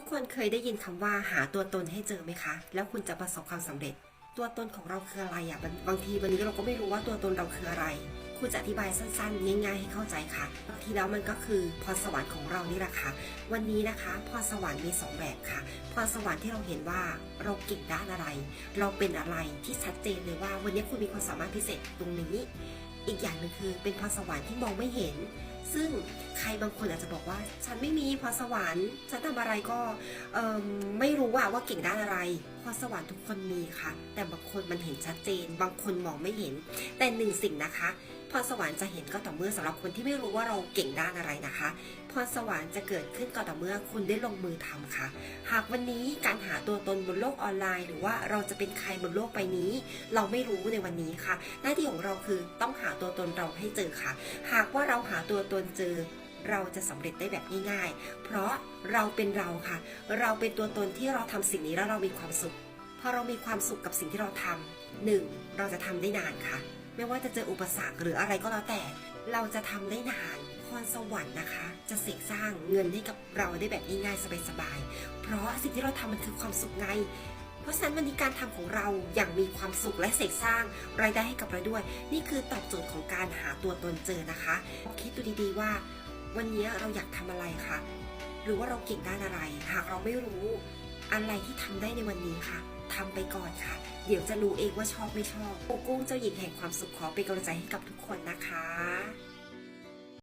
ทุกคนเคยได้ยินคำว่าหาตัวตนให้เจอไหมคะ แล้วคุณจะประสบความสำเร็จ ตัวตนของเราคืออะไรอะบางทีวันนี้เราก็ไม่รู้ว่าตัวตนเราคืออะไร คุณจะอธิบายสั้นๆ ง่าย ๆ ให้เข้าใจค่ะบางทีแล้วมันก็คือพรสวรรค์ของเรานี่แหละค่ะ วันนี้นะคะพรสวรรค์มีสองแบบค่ะพรสวรรค์ที่เราเห็นว่าเราเก่งด้านอะไร เราเป็นอะไรที่ชัดเจนเลยว่า วันนี้คุณมีความสามารถพิเศษตรงนี้ อีกอย่างหนึ่งคือเป็นพรสวรรค์ที่มองไม่เห็น ซึ่งใครบางคนอาจจะบอกว่า ฉันไม่มีพรสวรรค์ฉันทำอะไรก็ไม่รู้ว่าว่าเก่งด้านอะไรพรสวรรค์ทุกคนมีค่ะ แต่บางคนมันเห็นชัดเจน บางคนมองไม่เห็น แต่หนึ่งสิ่งนะคะพรสวรรค์จะเห็นก็ต่อเมื่อสำหรับคนที่ไม่รู้ว่าเราเก่งด้านอะไรนะคะพรสวรรค์จะเกิดขึ้นก็ต่อเมื่อคุณได้ลงมือทำค่ะ หากวันนี้การหาตัวตนบนโลกออนไลน์ หรือว่าเราจะเป็นใครบนโลกใบนี้ เราไม่รู้ในวันนี้ค่ะ หน้าที่ของเราคือต้องหาตัวตนเราให้เจอค่ะ หากว่าเราหาตัวตนเจอเราจะสำเร็จได้แบบง่ายๆ เพราะเราเป็นเราค่ะ เราเป็นตัวตนที่เราทำสิ่งนี้แล้วเรามีความสุข พอเรามีความสุขกับสิ่งที่เราทำหนึ่งเราจะทำได้นานค่ะ ไม่ว่าจะเจออุปสรรคหรืออะไรก็แล้วแต่ เราจะทำได้นานพรสวรรค์นะคะ จะเสกสร้างเงินให้กับเราได้แบบง่ายๆสบายๆ เพราะสิ่งที่เราทำมันคือความสุขไง เพราะฉะนั้นวันนี้การทำของเราอย่างมีความสุขและเสกสร้างรายได้ให้กับเราด้วย นี่คือตอบโจทย์ของการหาตัวตนเจอนะคะ คิดดูดีๆว่า วันนี้เราอยากทำอะไรคะหรือว่าเราเก่งด้านอะไร หากเราไม่รู้อะไรที่ทำได้ในวันนี้ค่ะ ทำไปก่อนค่ะ เดี๋ยวจะรู้เองว่าชอบไม่ชอบโกกุ้งเจ้าหญิงแห่งความสุขขอเป็นกำลังใจให้กับทุกคนนะคะ